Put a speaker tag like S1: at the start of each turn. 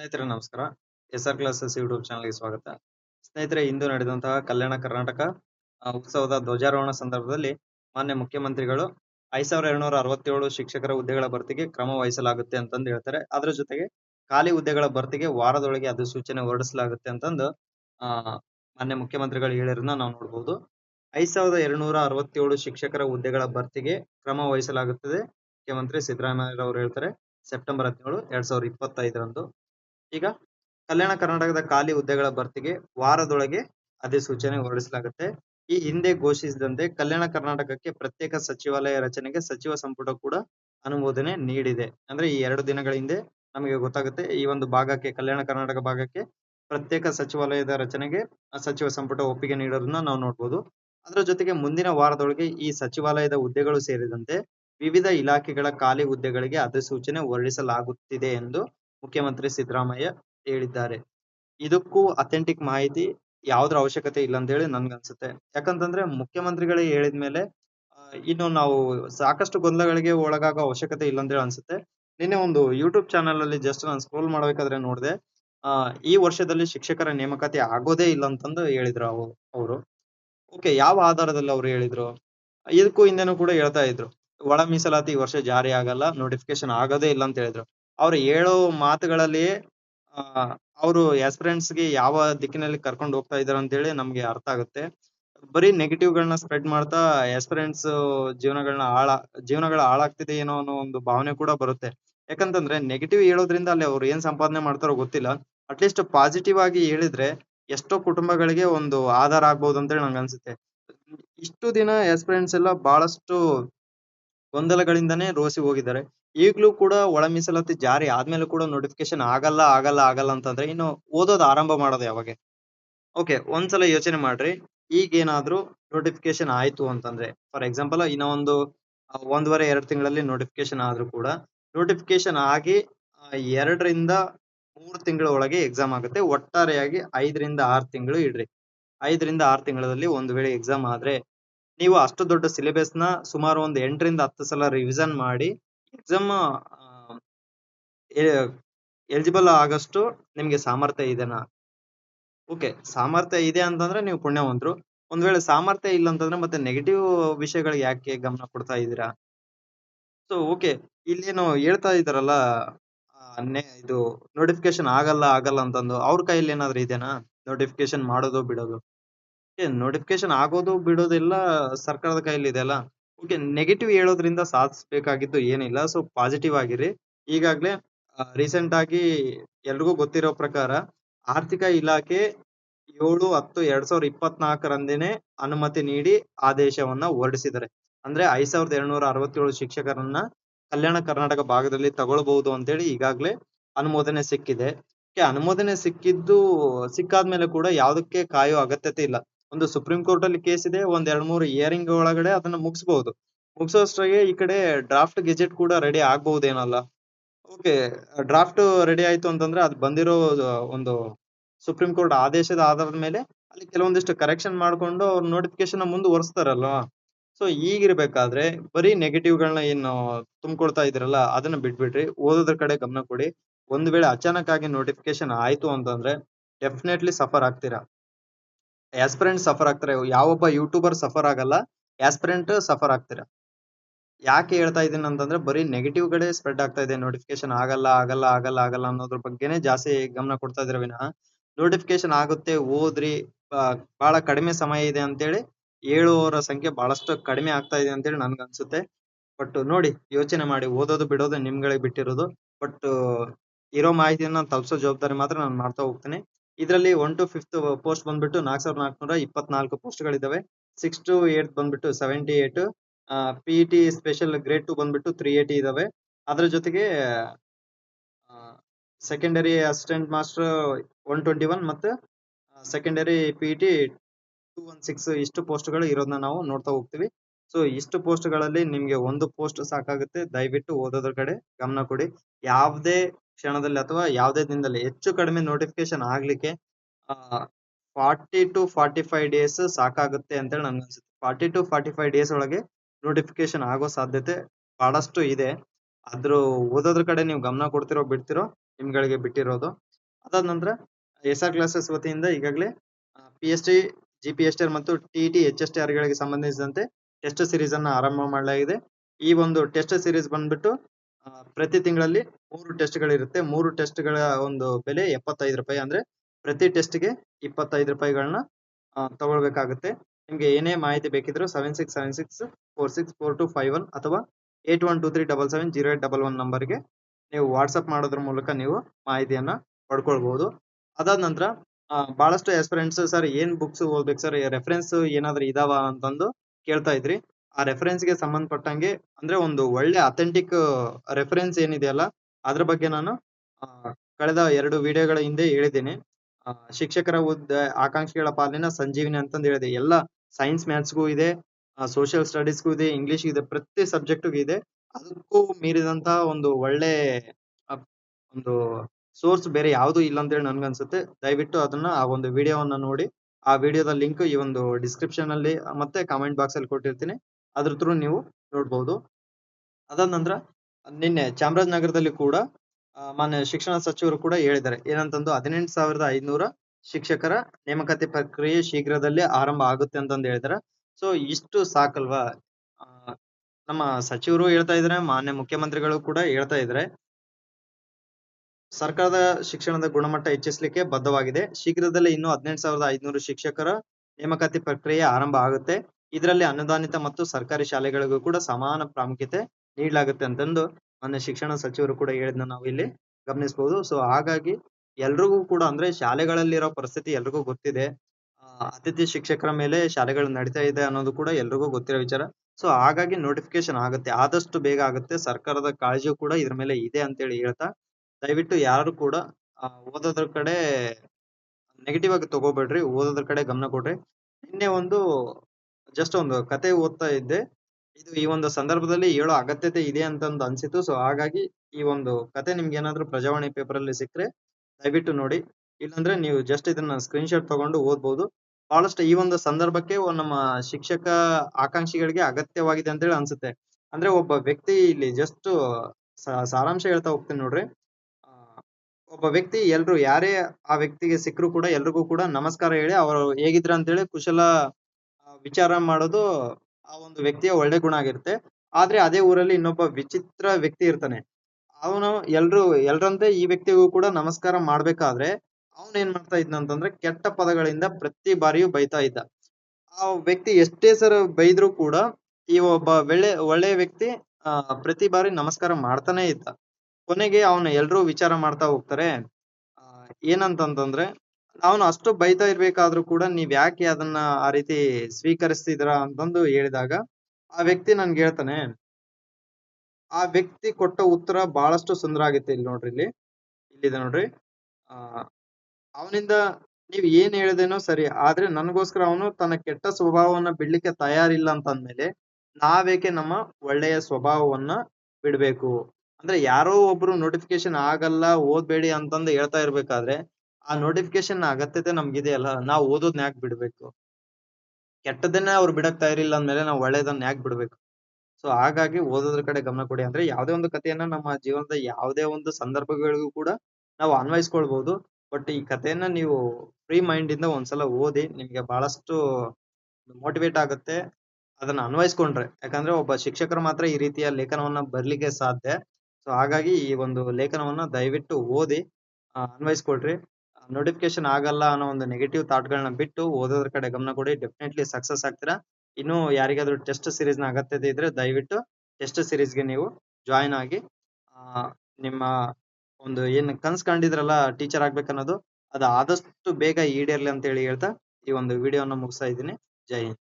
S1: ಸ್ನೇಹಿತರೆ, ನಮಸ್ಕಾರ. S R classes YouTube ಚಾನಲ್ಗೆ ಸ್ವಾಗತ. ಸ್ನೇಹಿತರೆ, ಇಂದು ನಡೆದಂತಹ ಕಲ್ಯಾಣ ಕರ್ನಾಟಕ ಉತ್ಸವದ ಧ್ವಜಾರೋಹಣ ಸಂದರ್ಭದಲ್ಲಿ ಮಾನ್ಯ ಮುಖ್ಯಮಂತ್ರಿಗಳು ಐದ್ ಸಾವಿರದ ಎರಡ್ನೂರ ಅರವತ್ತೇಳು ಶಿಕ್ಷಕರ ಹುದ್ದೆಗಳ ಭರ್ತಿಗೆ ಕ್ರಮ ವಹಿಸಲಾಗುತ್ತೆ ಅಂತಂದು ಹೇಳ್ತಾರೆ. ಅದರ ಜೊತೆಗೆ ಖಾಲಿ ಹುದ್ದೆಗಳ ಭರ್ತಿಗೆ ವಾರದೊಳಗೆ ಅಧಿಸೂಚನೆ ಹೊರಡಿಸಲಾಗುತ್ತೆ ಅಂತಂದು ಮಾನ್ಯ ಮುಖ್ಯಮಂತ್ರಿಗಳು ಹೇಳಿರೋದನ್ನ ನಾವು ನೋಡಬಹುದು ಐದ್ ಸಾವಿರದ ಎರಡ್ನೂರ ಅರವತ್ತೇಳು ಶಿಕ್ಷಕರ ಹುದ್ದೆಗಳ ಭರ್ತಿಗೆ ಕ್ರಮ ವಹಿಸಲಾಗುತ್ತದೆ. ಮುಖ್ಯಮಂತ್ರಿ ಸಿದ್ದರಾಮಯ್ಯ ಅವರು ಹೇಳ್ತಾರೆ, ಸೆಪ್ಟೆಂಬರ್ ಹದಿನೇಳು, ಎರಡ್ ಸಾವಿರದ ಇಪ್ಪತ್ತೈದರಂದು. ಈಗ ಕಲ್ಯಾಣ ಕರ್ನಾಟಕದ ಖಾಲಿ ಹುದ್ದೆಗಳ ಭರ್ತಿಗೆ ವಾರದೊಳಗೆ ಅಧಿಸೂಚನೆ ಹೊರಡಿಸಲಾಗುತ್ತೆ. ಈ ಹಿಂದೆ ಘೋಷಿಸಿದಂತೆ ಕಲ್ಯಾಣ ಕರ್ನಾಟಕಕ್ಕೆ ಪ್ರತ್ಯೇಕ ಸಚಿವಾಲಯ ರಚನೆಗೆ ಸಚಿವ ಸಂಪುಟ ಕೂಡ ಅನುಮೋದನೆ ನೀಡಿದೆ. ಅಂದ್ರೆ ಈ ಎರಡು ದಿನಗಳ ಹಿಂದೆ ನಮಗೆ ಗೊತ್ತಾಗುತ್ತೆ, ಈ ಒಂದು ಭಾಗಕ್ಕೆ, ಕಲ್ಯಾಣ ಕರ್ನಾಟಕ ಭಾಗಕ್ಕೆ ಪ್ರತ್ಯೇಕ ಸಚಿವಾಲಯದ ರಚನೆಗೆ ಸಚಿವ ಸಂಪುಟ ಒಪ್ಪಿಗೆ ನೀಡೋದನ್ನ ನಾವು ನೋಡ್ಬೋದು. ಅದರ ಜೊತೆಗೆ ಮುಂದಿನ ವಾರದೊಳಗೆ ಈ ಸಚಿವಾಲಯದ ಹುದ್ದೆಗಳು ಸೇರಿದಂತೆ ವಿವಿಧ ಇಲಾಖೆಗಳ ಖಾಲಿ ಹುದ್ದೆಗಳಿಗೆ ಅಧಿಸೂಚನೆ ಹೊರಡಿಸಲಾಗುತ್ತಿದೆ ಎಂದು ಮುಖ್ಯಮಂತ್ರಿ ಸಿದ್ದರಾಮಯ್ಯ ಹೇಳಿದ್ದಾರೆ. ಇದಕ್ಕೂ ಅಥೆಂಟಿಕ್ ಮಾಹಿತಿ ಯಾವ್ದ್ರ ಅವಶ್ಯಕತೆ ಇಲ್ಲ ಅಂತ ಹೇಳಿ ನನ್ಗೆ ಅನ್ಸುತ್ತೆ ಯಾಕಂತಂದ್ರೆ ಮುಖ್ಯಮಂತ್ರಿಗಳೇ ಹೇಳಿದ್ಮೇಲೆ ಇನ್ನು ನಾವು ಸಾಕಷ್ಟು ಗೊಂದಲಗಳಿಗೆ ಒಳಗಾಗೋ ಅವಶ್ಯಕತೆ ಇಲ್ಲ ಅಂತ ಹೇಳಿ ಅನ್ಸುತ್ತೆ. ನಿನ್ನೆ ಒಂದು ಯೂಟ್ಯೂಬ್ ಚಾನಲ್ ಅಲ್ಲಿ ಜಸ್ಟ್ ನಾನು ಸ್ಕ್ರೋಲ್ ಮಾಡ್ಬೇಕಾದ್ರೆ ನೋಡಿದೆ ಈ ವರ್ಷದಲ್ಲಿ ಶಿಕ್ಷಕರ ನೇಮಕಾತಿ ಆಗೋದೇ ಇಲ್ಲ ಅಂತಂದು ಹೇಳಿದ್ರು ಅವರು ಅವರು. ಓಕೆ, ಯಾವ ಆಧಾರದಲ್ಲಿ ಅವ್ರು ಹೇಳಿದ್ರು? ಇದಕ್ಕೂ ಹಿಂದೆನೂ ಕೂಡ ಹೇಳ್ತಾ ಇದ್ರು. ಒಳ ಮೀಸಲಾತಿ ಈ ವರ್ಷ ಜಾರಿ ಆಗಲ್ಲ ನೋಟಿಫಿಕೇಶನ್ ಆಗೋದೇ ಇಲ್ಲ ಅಂತ ಹೇಳಿದ್ರು. ಅವ್ರು ಹೇಳೋ ಮಾತುಗಳಲ್ಲಿ ಅವರು ಆಸ್ಪಿರೆಂಟ್ಸ್ಗೆ ಯಾವ ದಿಕ್ಕಿನಲ್ಲಿ ಕರ್ಕೊಂಡು ಹೋಗ್ತಾ ಇದಾರೆ ಅಂತ ಹೇಳಿ ನಮಗೆ ಅರ್ಥ ಆಗುತ್ತೆ. ಬರೀ ನೆಗೆಟಿವ್ ಗಳನ್ನ ಸ್ಪ್ರೆಡ್ ಮಾಡ್ತಾ ಆಸ್ಪಿರೆಂಟ್ಸ್ ಜೀವನಗಳನ್ನ ಹಾಳ, ಜೀವನಗಳ ಹಾಳಾಗ್ತಿದೆ ಏನೋ ಅನ್ನೋ ಒಂದು ಭಾವನೆ ಕೂಡ ಬರುತ್ತೆ. ಯಾಕಂತಂದ್ರೆ ನೆಗೆಟಿವ್ ಹೇಳೋದ್ರಿಂದ ಅಲ್ಲಿ ಅವ್ರು ಏನ್ ಸಂಪಾದನೆ ಮಾಡ್ತಾರೋ ಗೊತ್ತಿಲ್ಲ. ಅಟ್ಲೀಸ್ಟ್ ಪಾಸಿಟಿವ್ ಆಗಿ ಹೇಳಿದ್ರೆ ಎಷ್ಟೋ ಕುಟುಂಬಗಳಿಗೆ ಒಂದು ಆಧಾರ ಆಗ್ಬಹುದು ಅಂತೇಳಿ ನಂಗೆ ಅನ್ಸುತ್ತೆ. ಇಷ್ಟು ದಿನ ಆಸ್ಪಿರೆಂಟ್ಸ್ ಎಲ್ಲ ಬಹಳಷ್ಟು ಗೊಂದಲಗಳಿಂದಾನೇ ರೋಸಿ ಹೋಗಿದ್ದಾರೆ. ಈಗ್ಲೂ ಕೂಡ ಒಳ ಮೀಸಲಾತಿ ಜಾರಿ ಆದ್ಮೇಲೆ ಕೂಡ ನೋಟಿಫಿಕೇಶನ್ ಆಗಲ್ಲ ಆಗಲ್ಲ ಆಗಲ್ಲ ಅಂತಂದ್ರೆ ಇನ್ನು ಓದೋದು ಆರಂಭ ಮಾಡೋದು ಯಾವಾಗ? ಓಕೆ ಒಂದ್ಸಲ ಯೋಚನೆ ಮಾಡ್ರಿ. ಈಗೇನಾದ್ರೂ ನೋಟಿಫಿಕೇಶನ್ ಆಯ್ತು ಅಂತಂದ್ರೆ ಫಾರ್ ಎಕ್ಸಾಂಪಲ್ ಇನ್ನ ಒಂದು ಒಂದೂವರೆ, ಎರಡು ತಿಂಗಳಲ್ಲಿ ನೋಟಿಫಿಕೇಶನ್ ಆದ್ರೂ ಕೂಡ ನೋಟಿಫಿಕೇಶನ್ ಆಗಿ ಎರಡರಿಂದ ಮೂರು ತಿಂಗಳ ಒಳಗೆ ಎಕ್ಸಾಮ್ ಆಗುತ್ತೆ. ಒಟ್ಟಾರೆಯಾಗಿ ಐದರಿಂದ ಆರು ತಿಂಗಳು ಇಡ್ರಿ. ಐದರಿಂದ ಆರು ತಿಂಗಳಲ್ಲಿ ಒಂದು ವೇಳೆ ಎಕ್ಸಾಮ್ ಆದ್ರೆ ನೀವು ಅಷ್ಟು ದೊಡ್ಡ ಸಿಲೆಬಸ್ನ ಸುಮಾರು ಒಂದು ಎಂಟರಿಂದ ಹತ್ತು ಸಲ ರಿವಿಷನ್ ಮಾಡಿ ಎಕ್ಸಾಮ್ ಎಲಿಜಿಬಲ್ ಆಗಷ್ಟು ನಿಮ್ಗೆ ಸಾಮರ್ಥ್ಯ ಇದೆನಾ ಓಕೆ, ಸಾಮರ್ಥ್ಯ ಇದೆ ಅಂತಂದ್ರೆ ನೀವು ಪುಣ್ಯವಂತರು ಒಂದ್ ವೇಳೆ ಸಾಮರ್ಥ್ಯ ಇಲ್ಲ ಅಂತಂದ್ರೆ ಮತ್ತೆ ನೆಗೆಟಿವ್ ವಿಷಯಗಳಿಗೆ ಯಾಕೆ ಗಮನ ಕೊಡ್ತಾ ಇದ್ದೀರಾ? ಸೊ ಓಕೆ, ಇಲ್ಲೇನು ಹೇಳ್ತಾ ಇದಾರಲ್ಲ ಇದು ನೋಟಿಫಿಕೇಶನ್ ಆಗಲ್ಲ ಆಗಲ್ಲ ಅಂತಂದು, ಅವ್ರ ಕೈಯಲ್ಲಿ ಏನಾದ್ರು ಇದೆನಾ ನೋಟಿಫಿಕೇಶನ್ ಮಾಡೋದು, ಬಿಡೋದು? ನೋಟಿಫಿಕೇಶನ್ ಆಗೋದು, ಬಿಡೋದೆಲ್ಲ ಸರ್ಕಾರದ ಕೈಯಲ್ಲಿ ಇದೆ ಅಲ್ಲ ಓಕೆ ನೆಗೆಟಿವ್ ಹೇಳೋದ್ರಿಂದ ಸಾಧಿಸ್ಬೇಕಾಗಿದ್ದು ಏನಿಲ್ಲ. ಸೊ ಪಾಸಿಟಿವ್ ಆಗಿರಿ. ಈಗಾಗ್ಲೇ ರೀಸೆಂಟ್ ಆಗಿ ಎಲ್ರಿಗೂ ಗೊತ್ತಿರೋ ಪ್ರಕಾರ ಆರ್ಥಿಕ ಇಲಾಖೆ ಏಳು, ಹತ್ತು, ಎರಡ್ ಸಾವಿರದ ಇಪ್ಪತ್ನಾಲ್ಕರಂದೇನೆ ಅನುಮತಿ ನೀಡಿ ಆದೇಶವನ್ನ ಹೊರಡಿಸಿದ್ದಾರೆ. ಅಂದ್ರೆ ಐದ್ ಸಾವಿರದ ಏಳ್ನೂರ ಅರವತ್ತೇಳು ಶಿಕ್ಷಕರನ್ನ ಕಲ್ಯಾಣ ಕರ್ನಾಟಕ ಭಾಗದಲ್ಲಿ ತಗೊಳ್ಬಹುದು ಅಂತೇಳಿ ಈಗಾಗ್ಲೇ ಅನುಮೋದನೆ ಸಿಕ್ಕಿದೆ. ಅನುಮೋದನೆ ಸಿಕ್ಕಿದ್ದು, ಸಿಕ್ಕಾದ್ಮೇಲೆ ಕೂಡ ಯಾವ್ದಕ್ಕೆ ಕಾಯೋ ಅಗತ್ಯತೆ ಇಲ್ಲ. ಒಂದು ಸುಪ್ರೀಂ ಕೋರ್ಟ್ ಅಲ್ಲಿ ಕೇಸ್ ಇದೆ, ಒಂದ್ ಎರಡ್ ಮೂರು ಇಯರಿಂಗ್ ಒಳಗಡೆ ಅದನ್ನ ಮುಗಿಸಬಹುದು ಮುಗಿಸೋಷ್ಟ್ರಾಗೆ ಈ ಕಡೆ ಡ್ರಾಫ್ಟ್ ಗೆಜೆಟ್ ಕೂಡ ರೆಡಿ ಆಗ್ಬಹುದೇನಲ್ಲ? ಓಕೆ ಡ್ರಾಫ್ಟ್ ರೆಡಿ ಆಯ್ತು ಅಂತಂದ್ರೆ ಅದು ಬಂದಿರೋ ಒಂದು ಸುಪ್ರೀಂ ಕೋರ್ಟ್ ಆದೇಶದ ಆಧಾರದ ಮೇಲೆ ಅಲ್ಲಿ ಕೆಲವೊಂದಿಷ್ಟು ಕರೆಕ್ಷನ್ ಮಾಡ್ಕೊಂಡು ಅವ್ರ ನೋಟಿಫಿಕೇಶನ್ ಮುಂದುವರಿಸ್ತಾರಲ್ವಾ ಸೊ ಈಗಿರ್ಬೇಕಾದ್ರೆ ಬರೀ ನೆಗೆಟಿವ್ ಗಳನ್ನ ಏನು ತುಂಬಿಕೊಳ್ತಾ ಇದ್ರಲ್ಲ ಅದನ್ನ ಬಿಟ್ಬಿಟ್ರಿ, ಓದೋದ್ರ ಕಡೆ ಗಮನ ಕೊಡಿ. ಒಂದ್ ವೇಳೆ ಅಚಾನಕ್ ಆಗಿ ನೋಟಿಫಿಕೇಶನ್ ಆಯ್ತು ಅಂತಂದ್ರೆ ಡೆಫಿನೆಟ್ಲಿ ಸಫರ್ ಆಗ್ತೀರಾ? ಆಸ್ಪಿರೆಂಟ್ ಸಫರ್ ಆಗ್ತಾರೆ. ಯಾವೊಬ್ಬ ಯೂಟ್ಯೂಬರ್ ಸಫರ್ ಆಗಲ್ಲ ಆಸ್ಪಿರೆಂಟ್ ಸಫರ್ ಆಗ್ತೀರಾ? ಯಾಕೆ ಹೇಳ್ತಾ ಇದ್ದೀನಿ ಅಂತಂದ್ರೆ, ಬರೀ ನೆಗೆಟಿವ್ ಕಡೆ ಸ್ಪ್ರೆಡ್ ಆಗ್ತಾ ಇದೆ. ನೋಟಿಫಿಕೇಶನ್ ಆಗಲ್ಲ ಆಗಲ್ಲ ಆಗಲ್ಲ ಆಗಲ್ಲ ಅನ್ನೋದ್ರ ಬಗ್ಗೆನೇ ಜಾಸ್ತಿ ಗಮನ ಕೊಡ್ತಾ ಇದ್ರೆ ವಿನಃ? ನೋಟಿಫಿಕೇಶನ್ ಆಗುತ್ತೆ, ಓದ್ರಿ ಬಹಳ ಕಡಿಮೆ ಸಮಯ ಇದೆ ಅಂತೇಳಿ ಹೇಳುವವರ ಸಂಖ್ಯೆ ಬಹಳಷ್ಟು ಕಡಿಮೆ ಆಗ್ತಾ ಇದೆ ಅಂತೇಳಿ ನನ್ಗೆ ಅನ್ಸುತ್ತೆ. ಬಟ್ ನೋಡಿ, ಯೋಚನೆ ಮಾಡಿ, ಓದೋದು ಬಿಡೋದು ನಿಮ್ಗಳಿಗೆ ಬಿಟ್ಟಿರೋದು. ಬಟ್ ಇರೋ ಮಾಹಿತಿಯನ್ನ ತಲುಪಿಸೋ ಜವಾಬ್ದಾರಿ ಮಾತ್ರ ನಾನು ಮಾಡ್ತಾ ಹೋಗ್ತೀನಿ. ಇದರಲ್ಲಿ ಒನ್ ಟು ಫಿಫ್ತ್ ಪೋಸ್ಟ್ ಬಂದ್ಬಿಟ್ಟು ನಾಲ್ಕು ಸಾವಿರದ ನಾಲ್ಕುನೂರ ಇಪ್ಪತ್ನಾಲ್ಕು ಪೋಸ್ಟ್ಗಳಿದಾವೆ ಸಿಕ್ಸ್ ಟು ಏಟ್ ಬಂದ್ಬಿಟ್ಟು seventy eight P T special grade two ಬಂದ್ಬಿಟ್ಟು ತ್ರೀ ಏಟಿ ಇದಾವೆ. ಅದರ ಜೊತೆಗೆ secondary assistant master one twenty one ಮತ್ತು secondary P T two one six ಇಷ್ಟು ಪೋಸ್ಟ್ಗಳು ಇರೋದನ್ನ ನಾವು ನೋಡ್ತಾ ಹೋಗ್ತೀವಿ. ಸೊ ಇಷ್ಟು ಪೋಸ್ಟ್ಗಳಲ್ಲಿ ನಿಮಗೆ ಒಂದು ಪೋಸ್ಟ್ ಸಾಕಾಗುತ್ತೆ. ದಯವಿಟ್ಟು ಓದೋದ್ರ ಕಡೆ ಗಮನ ಕೊಡಿ. ಯಾವುದೇ ಕ್ಷಣದಲ್ಲಿ ಅಥವಾ ಯಾವುದೇ ದಿನದಲ್ಲಿ ಹೆಚ್ಚು ಕಡಿಮೆ ನೋಟಿಫಿಕೇಶನ್ ಆಗ್ಲಿಕ್ಕೆ forty to forty five days ಸಾಕಾಗುತ್ತೆ ಅಂತೇಳಿ ನನ್ಗೆ ಅನ್ಸುತ್ತೆ. Forty to forty five days ಒಳಗೆ ನೋಟಿಫಿಕೇಶನ್ ಆಗೋ ಸಾಧ್ಯತೆ ಬಹಳಷ್ಟು ಇದೆ. ಅದ್ರ ಓದೋದ್ರ ಕಡೆ ನೀವು ಗಮನ ಕೊಡ್ತಿರೋ, ಬಿಡ್ತಿರೋ, ನಿಮ್ಗಳಿಗೆ ಬಿಟ್ಟಿರೋದು. ಅದಾದ ನಂತರ ಎಸ್ ಆರ್ ಕ್ಲಾಸಸ್ ವತಿಯಿಂದ ಈಗಾಗಲೇ P S T G P S T ಮತ್ತು T T H S T R ಗಳಿಗೆ ಸಂಬಂಧಿಸಿದಂತೆ ಟೆಸ್ಟ್ ಸೀರೀಸ್ ಅನ್ನ ಆರಂಭ ಮಾಡಲಾಗಿದೆ. ಈ ಒಂದು ಟೆಸ್ಟ್ ಸೀರೀಸ್ ಬಂದ್ಬಿಟ್ಟು ಪ್ರತಿ ತಿಂಗಳಲ್ಲಿ ಮೂರು ಟೆಸ್ಟ್ ಗಳಿರುತ್ತೆ. ಮೂರು ಟೆಸ್ಟ್ಗಳ ಒಂದು ಬೆಲೆ ಎಪ್ಪತ್ತೈದು ರೂಪಾಯಿ. ಅಂದ್ರೆ ಪ್ರತಿ ಟೆಸ್ಟ್ಗೆ ಇಪ್ಪತ್ತೈದು ರೂಪಾಯಿಗಳನ್ನ ತಗೊಳ್ಬೇಕಾಗುತ್ತೆ. ನಿಮ್ಗೆ ಏನೇ ಮಾಹಿತಿ ಬೇಕಿದ್ರು seven six seven six four six four two five one ಅಥವಾ eight one two three double seven zero eight double one ನಂಬರ್ಗೆ ನೀವು ವಾಟ್ಸಪ್ ಮಾಡೋದ್ರ ಮೂಲಕ ನೀವು ಮಾಹಿತಿಯನ್ನ ಪಡ್ಕೊಳ್ಬಹುದು ಅದಾದ ನಂತರ ಬಹಳಷ್ಟು ಎಸ್ಪಿರೆಂಟ್ಸ್ ಸರ್ ಏನ್ ಬುಕ್ಸ್ ಓದ್ಬೇಕು ಸರ್ ರೆಫರೆನ್ಸ್ ಏನಾದ್ರು ಇದಾವ ಅಂತಂದು ಕೇಳ್ತಾ ಇದ್ರಿ. ಆ ರೆಫರೆನ್ಸ್ಗೆ ಸಂಬಂಧಪಟ್ಟಂಗೆ ಅಂದ್ರೆ ಒಂದು ಒಳ್ಳೆ ಅಥೆಂಟಿಕ್ ರೆಫರೆನ್ಸ್ ಏನಿದೆಯಲ್ಲ, ಅದ್ರ ಬಗ್ಗೆ ನಾನು ಕಳೆದ ಎರಡು ವಿಡಿಯೋಗಳ ಹಿಂದೆ ಹೇಳಿದ್ದೀನಿ. ಶಿಕ್ಷಕರ ಹುದ್ದೆ ಆಕಾಂಕ್ಷಿಗಳ ಪಾಲಿನ ಸಂಜೀವಿನಿ ಅಂತಂದು ಹೇಳಿದೆ. ಎಲ್ಲ ಸೈನ್ಸ್ ಮ್ಯಾಥ್ಸ್ಗೂ ಇದೆ ಸೋಷಿಯಲ್ ಸ್ಟಡೀಸ್ಗೂ ಇದೆ ಇಂಗ್ಲಿಷ್ ಇದೆ, ಪ್ರತಿ ಸಬ್ಜೆಕ್ಟ್ಗೂ ಇದೆ. ಅದಕ್ಕೂ ಮೀರಿದಂತಹ ಒಂದು ಒಳ್ಳೆ ಒಂದು ಸೋರ್ಸ್ ಬೇರೆ ಯಾವುದು ಇಲ್ಲ ಅಂತೇಳಿ ನನ್ಗನ್ಸುತ್ತೆ. ದಯವಿಟ್ಟು ಅದನ್ನ ಆ ಒಂದು ವಿಡಿಯೋವನ್ನ ನೋಡಿ, ಆ ವಿಡಿಯೋದ ಲಿಂಕ್ ಈ ಒಂದು ಡಿಸ್ಕ್ರಿಪ್ಷನ್ ಅಲ್ಲಿ ಮತ್ತೆ ಕಾಮೆಂಟ್ ಬಾಕ್ಸ್ ಅಲ್ಲಿ ಕೊಟ್ಟಿರ್ತೀನಿ. ಅದ್ರ ಥ್ರೂ ನೀವು ನೋಡ್ಬೋದು. ಅದಾದ ನಂತರ ನಿನ್ನೆ ಚಾಮರಾಜನಗರದಲ್ಲಿ ಕೂಡ ಮಾನ್ಯ ಶಿಕ್ಷಣ ಸಚಿವರು ಕೂಡ ಹೇಳಿದ್ದಾರೆ. ಏನಂತಂದು ಹದಿನೆಂಟು ಸಾವಿರದ ಐದ್ನೂರ ಶಿಕ್ಷಕರ ನೇಮಕಾತಿ ಪ್ರಕ್ರಿಯೆ ಶೀಘ್ರದಲ್ಲೇ ಆರಂಭ ಆಗುತ್ತೆ ಅಂತಂದು ಹೇಳಿದ್ದಾರೆ. ಸೊ, ಇಷ್ಟು ಸಾಕಲ್ವಾ? ನಮ್ಮ ಸಚಿವರು ಹೇಳ್ತಾ ಇದಾರೆ ಮಾನ್ಯ ಮುಖ್ಯಮಂತ್ರಿಗಳು ಕೂಡ ಹೇಳ್ತಾ ಇದಾರೆ ಸರ್ಕಾರದ ಶಿಕ್ಷಣದ ಗುಣಮಟ್ಟ ಹೆಚ್ಚಿಸಲಿಕ್ಕೆ ಬದ್ಧವಾಗಿದೆ. ಶೀಘ್ರದಲ್ಲೇ ಇನ್ನು ಹದಿನೆಂಟು ಸಾವಿರದ ಐದ್ನೂರು ಶಿಕ್ಷಕರ ನೇಮಕಾತಿ ಪ್ರಕ್ರಿಯೆ ಆರಂಭ ಆಗುತ್ತೆ. ಇದರಲ್ಲಿ ಅನುದಾನಿತ ಮತ್ತು ಸರ್ಕಾರಿ ಶಾಲೆಗಳಿಗೂ ಕೂಡ ಸಮಾನ ಪ್ರಾಮುಖ್ಯತೆ ನೀಡಲಾಗುತ್ತೆ ಅಂತಂದು ಮಾನ್ಯ ಶಿಕ್ಷಣ ಸಚಿವರು ಕೂಡ ಹೇಳಿದ್ನ ನಾವು ಇಲ್ಲಿ ಗಮನಿಸಬಹುದು ಸೊ ಹಾಗಾಗಿ ಎಲ್ರಿಗೂ ಕೂಡ ಅಂದ್ರೆ ಶಾಲೆಗಳಲ್ಲಿರೋ ಪರಿಸ್ಥಿತಿ ಎಲ್ರಿಗೂ ಗೊತ್ತಿದೆ. ಅತಿಥಿ ಶಿಕ್ಷಕರ ಮೇಲೆ ಶಾಲೆಗಳು ನಡೀತಾ ಇದೆ ಅನ್ನೋದು ಕೂಡ ಎಲ್ರಿಗೂ ಗೊತ್ತಿರೋ ವಿಚಾರ. ಸೊ ಹಾಗಾಗಿ ನೋಟಿಫಿಕೇಶನ್ ಆಗುತ್ತೆ. ಆದಷ್ಟು ಬೇಗ ಆಗುತ್ತೆ. ಸರ್ಕಾರದ ಕಾಳಜಿ ಕೂಡ ಇದ್ರ ಮೇಲೆ ಇದೆ ಅಂತೇಳಿ ಹೇಳ್ತಾ ದಯವಿಟ್ಟು ಯಾರು ಕೂಡ ಓದೋದ್ರ ಕಡೆ ನೆಗೆಟಿವ್ ಆಗಿ ತಗೋಬೇಡ್ರಿ. ಓದೋದ್ರ ಕಡೆ ಗಮನ ಕೊಡ್ರಿ. ನಿನ್ನೆ ಒಂದು ಜಸ್ಟ್ ಒಂದು ಕತೆ ಓದ್ತಾ ಇದ್ದೆ. ಇದು ಈ ಒಂದು ಸಂದರ್ಭದಲ್ಲಿ ಹೇಳೋ ಅಗತ್ಯತೆ ಇದೆ ಅಂತ ಅನ್ಸಿತು ಸೊ ಹಾಗಾಗಿ ಈ ಒಂದು ಕತೆ ನಿಮ್ಗೆ ಏನಾದ್ರೂ ಪ್ರಜಾವಾಣಿ ಪೇಪರ್ ಅಲ್ಲಿ ಸಿಕ್ಕರೆ ದಯವಿಟ್ಟು ನೋಡಿ. ಇಲ್ಲಾಂದ್ರೆ ನೀವು ಜಸ್ಟ್ ಇದನ್ನ ಸ್ಕ್ರೀನ್ ಶಾಟ್ ತಗೊಂಡು ಓದ್ಬೋದು. ಬಹಳಷ್ಟು ಈ ಒಂದು ಸಂದರ್ಭಕ್ಕೆ ನಮ್ಮ ಶಿಕ್ಷಕ ಆಕಾಂಕ್ಷಿಗಳಿಗೆ ಅಗತ್ಯವಾಗಿದೆ ಅಂತೇಳಿ ಅನ್ಸುತ್ತೆ. ಅಂದ್ರೆ ಒಬ್ಬ ವ್ಯಕ್ತಿ ಇಲ್ಲಿ ಜಸ್ಟ್ ಸಾರಾಂಶ ಹೇಳ್ತಾ ಹೋಗ್ತೀನಿ ನೋಡ್ರಿ. ಒಬ್ಬ ವ್ಯಕ್ತಿ ಎಲ್ರು ಯಾರೇ ಆ ವ್ಯಕ್ತಿಗೆ ಸಿಕ್ಕರು ಕೂಡ ಎಲ್ರಿಗೂ ಕೂಡ ನಮಸ್ಕಾರ ಹೇಳಿ, ಅವರು ಹೇಗಿದ್ರ ಅಂತೇಳಿ ಕುಶಲ ವಿಚಾರ ಮಾಡೋದು ಆ ಒಂದು ವ್ಯಕ್ತಿಯ ಒಳ್ಳೆ ಗುಣ ಆಗಿರುತ್ತೆ. ಆದ್ರೆ ಅದೇ ಊರಲ್ಲಿ ಇನ್ನೊಬ್ಬ ವಿಚಿತ್ರ ವ್ಯಕ್ತಿ ಇರ್ತಾನೆ. ಅವನು ಎಲ್ರು, ಎಲ್ರಂತೆ ಈ ವ್ಯಕ್ತಿಗೂ ಕೂಡ ನಮಸ್ಕಾರ ಮಾಡ್ಬೇಕಾದ್ರೆ ಅವನ್ ಏನ್ ಮಾಡ್ತಾ ಇದ್ನ ಅಂತಂದ್ರೆ ಕೆಟ್ಟ ಪದಗಳಿಂದ ಪ್ರತಿ ಬಾರಿಯೂ ಬೈತಾ ಇದ್ದ. ಆ ವ್ಯಕ್ತಿ ಎಷ್ಟೇ ಸರ ಬೈದ್ರು ಕೂಡ ಈ ಒಬ್ಬ ಒಳ್ಳೆ ಒಳ್ಳೆ ವ್ಯಕ್ತಿ, ಆ, ಪ್ರತಿ ಬಾರಿ ನಮಸ್ಕಾರ ಮಾಡ್ತಾನೆ ಇದ್ದ. ಕೊನೆಗೆ ಅವನ ಎಲ್ರೂ ವಿಚಾರ ಮಾಡ್ತಾ ಹೋಗ್ತಾರೆ. ಏನಂತಂತಂದ್ರೆ ಅವನು ಅಷ್ಟು ಬೈತಾ ಇರ್ಬೇಕಾದ್ರೂ ಕೂಡ ನೀವ್ ಯಾಕೆ ಅದನ್ನ ಆ ರೀತಿ ಸ್ವೀಕರಿಸ್ತಿದ್ರ ಅಂತಂದು ಹೇಳಿದಾಗ, ಆ ವ್ಯಕ್ತಿ ನನ್ಗೆ ಹೇಳ್ತಾನೆ, ಆ ವ್ಯಕ್ತಿ ಕೊಟ್ಟ ಉತ್ತರ ಬಹಳಷ್ಟು ಸುಂದರ ಆಗಿತ್ತು ಇಲ್ಲಿ ನೋಡ್ರಿ ಇಲ್ಲಿ. ಇಲ್ಲಿದೆ ನೋಡ್ರಿ. ಆ, ಅವನಿಂದ ನೀವ್ ಏನ್ ಹೇಳಿದೇನೋ ಸರಿ, ಆದ್ರೆ ನನಗೋಸ್ಕರ ಅವನು ತನ್ನ ಕೆಟ್ಟ ಸ್ವಭಾವವನ್ನ ಬಿಡ್ಲಿಕ್ಕೆ ತಯಾರಿಲ್ಲ ಅಂತ ಅಂದ್ಮೇಲೆ ನಾವೇಕೆ ನಮ್ಮ ಒಳ್ಳೆಯ ಸ್ವಭಾವವನ್ನ ಬಿಡ್ಬೇಕು? ಅಂದ್ರೆ ಯಾರೋ ಒಬ್ರು ನೋಟಿಫಿಕೇಶನ್ ಆಗಲ್ಲ, ಓದ್ಬೇಡಿ ಅಂತಂದು ಹೇಳ್ತಾ ಇರ್ಬೇಕಾದ್ರೆ ಆ ನೋಟಿಫಿಕೇಶನ್ ಅಗತ್ಯತೆ ನಮ್ಗಿದೆಯಲ್ಲ ನಾವು ಓದೋದ್ನ ಯಾಕೆ ಬಿಡ್ಬೇಕು? ಕೆಟ್ಟದನ್ನ ಅವ್ರು ಬಿಡಕ್ ತಯಾರಿಲ್ಲ ಅಂದ್ಮೇಲೆ ನಾವು ಒಳ್ಳೇದನ್ನ ಯಾಕೆ ಬಿಡ್ಬೇಕು? ಸೊ ಹಾಗಾಗಿ ಓದೋದ್ರ ಕಡೆ ಗಮನ ಕೊಡಿ. ಅಂದ್ರೆ ಯಾವುದೇ ಒಂದು ಕಥೆಯನ್ನ ನಮ್ಮ ಜೀವನದ ಯಾವುದೇ ಒಂದು ಸಂದರ್ಭಗಳಿಗೂ ಕೂಡ ನಾವು ಅನ್ವಯಿಸ್ಕೊಳ್ಬಹುದು ಬಟ್ ಈ ಕಥೆಯನ್ನ ನೀವು ಫ್ರೀ ಮೈಂಡ್ ಇಂದ ಒಂದ್ಸಲ ಓದಿ, ನಿಮ್ಗೆ ಬಹಳಷ್ಟು ಮೋಟಿವೇಟ್ ಆಗುತ್ತೆ. ಅದನ್ನ ಅನ್ವಯಿಸ್ಕೊಂಡ್ರೆ. ಯಾಕಂದ್ರೆ ಒಬ್ಬ ಶಿಕ್ಷಕರು ಮಾತ್ರ ಈ ರೀತಿಯ ಲೇಖನವನ್ನ ಬರ್ಲಿಕ್ಕೆ ಸಾಧ್ಯ. ಸೊ ಹಾಗಾಗಿ ಈ ಒಂದು ಲೇಖನವನ್ನ ದಯವಿಟ್ಟು ಓದಿ ಅನ್ವಯಿಸ್ಕೊಳ್ರಿ. ನೋಟಿಫಿಕೇಶನ್ ಆಗಲ್ಲ ಅನ್ನೋ ಒಂದು ನೆಗೆಟಿವ್ ಥಾಟ್ಗಳನ್ನ ಬಿಟ್ಟು ಓದೋದ್ರ ಕಡೆ ಗಮನ ಕೊಡಿ. ಡೆಫಿನೆಟ್ಲಿ ಸಕ್ಸಸ್ ಆಗ್ತೀರಾ. ಇನ್ನು ಯಾರಿಗಾದ್ರೂ ಟೆಸ್ಟ್ ಸೀರೀಸ್ನ ಅಗತ್ಯತೆ ಇದ್ರೆ ದಯವಿಟ್ಟು ಟೆಸ್ಟ್ ಸೀರೀಸ್ಗೆ ನೀವು ಜಾಯಿನ್ ಆಗಿ ನಿಮ್ಮ ಒಂದು ಏನ್ ಕನ್ಸ್ ಕಂಡಿದ್ರಲ್ಲ ಟೀಚರ್ ಆಗ್ಬೇಕನ್ನೋದು ಅದು ಆದಷ್ಟು ಬೇಗ ಈಡೇರ್ಲಿ ಅಂತ ಹೇಳಿ ಹೇಳ್ತಾ ಈ ಒಂದು ವಿಡಿಯೋನ ಮುಗಿಸ್ತಾ ಇದ್ದೀನಿ. ಜೈ ಹಿಂದ್.